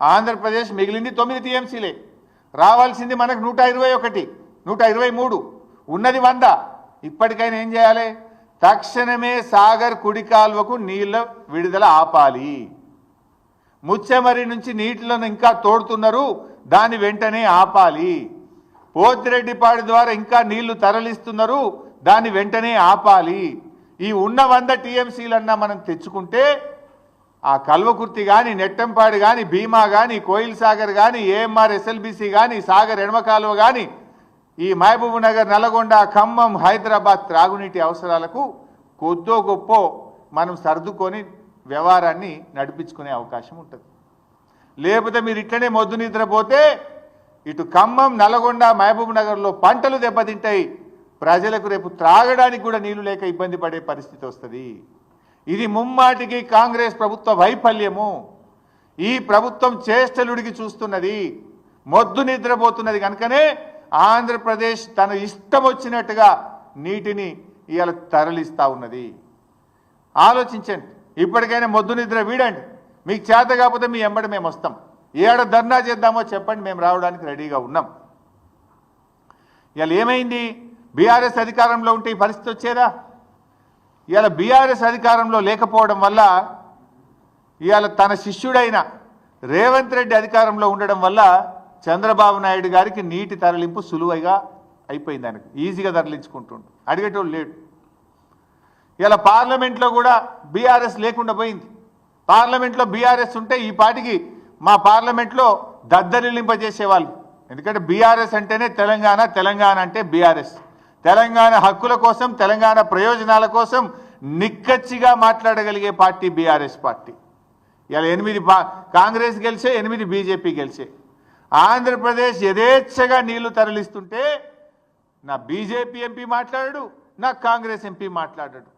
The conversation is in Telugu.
ఆంధ్రప్రదేశ్ మిగిలింది తొమ్మిది టీఎంసీలే. రావాల్సింది మనకు నూట ఇరవై ఒకటి నూట ఇరవై మూడు. ఉన్నది వంద. ఇప్పటికైనా ఏం చేయాలి? తక్షణమే సాగర్ కుడి కాల్వకు నీళ్ళ విడుదల ఆపాలి. ముచ్చెమరి నుంచి నీటిలను ఇంకా తోడుతున్నారు. దాన్ని వెంటనే ఆపాలి. పోతిరెడ్డిపాడు ద్వారా ఇంకా నీళ్ళు తరలిస్తున్నారు. దాన్ని వెంటనే ఆపాలి. ఈ ఉన్న వంద టీఎంసీలన్నా మనం తెచ్చుకుంటే ఆ కల్వకుర్తి కానీ నెట్టంపాడు కానీ భీమా కానీ కోయిల్ సాగర్ కానీ ఏఎంఆర్ ఎస్ఎల్బిసి కానీ సాగర్ ఎడమకాలువ కానీ ఈ మహబూబ్ నగర్ నల్గొండ ఖమ్మం హైదరాబాద్ త్రాగునీటి అవసరాలకు కొద్దో గొప్ప మనం సర్దుకొని వ్యవహారాన్ని నడిపించుకునే అవకాశం ఉంటుంది. లేకపోతే మీరు ఇట్లనే మొద్దు నిద్రపోతే ఇటు ఖమ్మం నల్గొండ మహబూబ్ నగర్లో పంటలు దెబ్బతింటాయి. ప్రజలకు రేపు త్రాగడానికి కూడా నీళ్ళు లేక ఇబ్బంది పడే పరిస్థితి వస్తుంది. ఇది ముమ్మాటికి కాంగ్రెస్ ప్రభుత్వ వైఫల్యము. ఈ ప్రభుత్వం చేష్టలుడికి చూస్తున్నది మొద్దు నిద్రపోతున్నది కనుకనే ఆంధ్రప్రదేశ్ తన ఇష్టం వచ్చినట్టుగా నీటిని ఇవాళ తరలిస్తా ఉన్నది. ఆలోచించండి ఇప్పటికైనా మొద్దు నిద్ర వీడండి. మీకు చేత కాకపోతే మీ ఎంబడి మేము వస్తాం. ఏడ ధర్నా చేద్దామో చెప్పండి మేము రావడానికి రెడీగా ఉన్నాం. ఇవాళ ఏమైంది? బీఆర్ఎస్ అధికారంలో ఉంటే ఈ పరిస్థితి వచ్చేదా? ఇవాళ బీఆర్ఎస్ అధికారంలో లేకపోవడం వల్ల ఇవాళ తన శిష్యుడైన రేవంత్ రెడ్డి అధికారంలో ఉండడం వల్ల చంద్రబాబు నాయుడు గారికి నీటి తరలింపు సులువైగా అయిపోయింది ఆయనకు. ఈజీగా తరలించుకుంటుండు. అడిగేటోళ్ళు లేడు ఇలా పార్లమెంట్లో కూడా బీఆర్ఎస్ లేకుండా పోయింది. పార్లమెంట్లో బీఆర్ఎస్ ఉంటే ఈ పాటికి మా పార్లమెంట్లో దద్దరిల్లింపజేసేవాళ్ళు. ఎందుకంటే బీఆర్ఎస్ అంటేనే తెలంగాణ తెలంగాణ అంటే బీఆర్ఎస్. తెలంగాణ హక్కుల కోసం తెలంగాణ ప్రయోజనాల కోసం నిక్కచ్చిగా మాట్లాడగలిగే పార్టీ బీఆర్ఎస్ పార్టీ. ఇలా ఎనిమిది పా కాంగ్రెస్ గెలిచే ఎనిమిది బీజేపీ గెలిచే. ఆంధ్రప్రదేశ్ యథేచ్ఛగా నీళ్ళు తరలిస్తుంటే నా బీజేపీ ఎంపీ మాట్లాడాడు నా కాంగ్రెస్ ఎంపీ మాట్లాడాడు.